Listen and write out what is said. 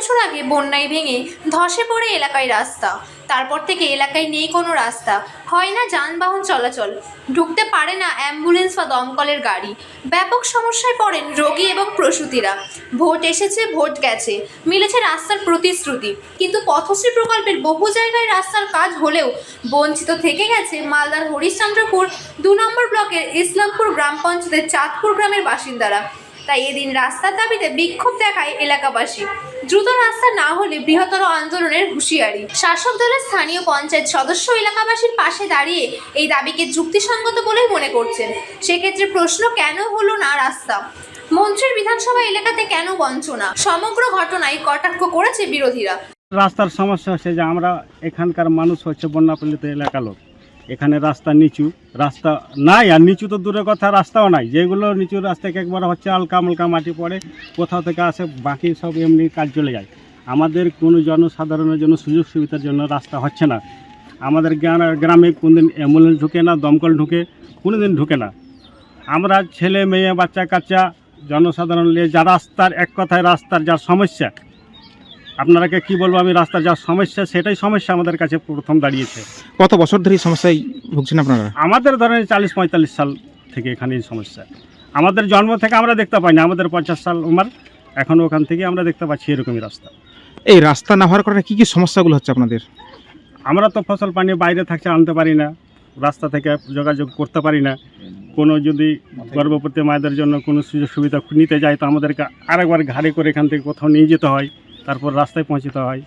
বছর আগে বন্যায় ভেঙে ধসে পড়ে এলাকায় রাস্তা। তারপর থেকে এলাকায় নেই কোনো রাস্তা। হয় না যানবাহন চলাচল। ঢুকতে পারে না অ্যাম্বুলেন্স বা দমকলের গাড়ি। ব্যাপক সমস্যায় পড়েন রোগী এবং প্রসূতিরা। ভোট এসেছে, ভোট গেছে। মিলেছে রাস্তার প্রতিশ্রুতি। কিন্তু পথশ্রী প্রকল্পের বহু জায়গায় রাস্তার কাজ হলেও বঞ্চিত থেকে গেছে মালদার হরিশ্চন্দ্রপুর দু নম্বর ব্লকের ইসলামপুর গ্রাম পঞ্চায়েতের চাঁদপুর গ্রামের বাসিন্দারা। তাই এদিন রাস্তার দাবিতে বিক্ষোভ দেখায় এলাকাবাসী। দ্রুত রাস্তা না হলে বৃহত্তর আন্দোলনের হুঁশিয়ারি। শাসক দলের স্থানীয় পঞ্চায়েত সদস্য এলাকাবাসীর পাশে দাঁড়িয়ে এই দাবিকে যুক্তিসঙ্গত বলেই মনে করছেন। সেক্ষেত্রে প্রশ্ন কেন হলো না রাস্তা? মন্ত্রীর বিধানসভা এলাকাতে কেন বঞ্চনা? সমগ্র ঘটনায় কটাক্ষ করেছে বিরোধীরা। রাস্তার সমস্যা হচ্ছে যে আমরা এখানকার মানুষ হচ্ছে বন্যাপল্লিত এলাকা লোক। এখানে রাস্তা নিচু, রাস্তা নাই আর নিচু তো দূরের কথা, রাস্তাও নাই। যেগুলো নিচু রাস্তাকে একবার হচ্ছে আলকা মালকা মাটি পড়ে, কোথাও থেকে আসে, বাকি সব এমনি কাজ চলে যায়। আমাদের কোনো জনসাধারণের জন্য সুযোগ সুবিধার জন্য রাস্তা হচ্ছে না। আমাদের গ্রা- গ্রামে কোনদিন অ্যাম্বুলেন্স ঢুকে না, দমকল ঢুকে কোনো দিন ঢুকে না। আমরা ছেলে, মেয়ে, বাচ্চা, কাচ্চা, জনসাধারণ নিয়ে যা রাস্তার, এক কথায় রাস্তার যা সমস্যা আপনারাকে কি বলব আমি রাস্তার যা সমস্যা সেটাই সমস্যা আমাদের কাছে প্রথম দাঁড়িয়েছে। কত বছর ধরে এই সমস্যায় ভুগছেন আপনারা? আমাদের ধরেন চালিশ পঁয়তাল্লিশ সাল থেকে এখানে এই সমস্যা। আমাদের জন্ম থেকে আমরা দেখতে পাই না আমাদের পঞ্চাশ সাল উমার এখন ওখান থেকে আমরা দেখতে পাচ্ছি এরকমই রাস্তা। এই রাস্তা না হওয়ার কারণে কী কী সমস্যাগুলো হচ্ছে আপনাদের? আমরা তো ফসল পানি বাইরে থাকছে আনতে পারি না রাস্তা থেকে যোগাযোগ করতে পারি না। কোনো যদি গর্ভবতী মায়েদের জন্য কোনো সুযোগ সুবিধা নিতে যায় তো আমাদেরকে আরেকবার ঘাড়ে করে এখান থেকে কোথাও নিয়ে যেতে হয়। তারপর রাস্তায় পৌঁছতে হয়।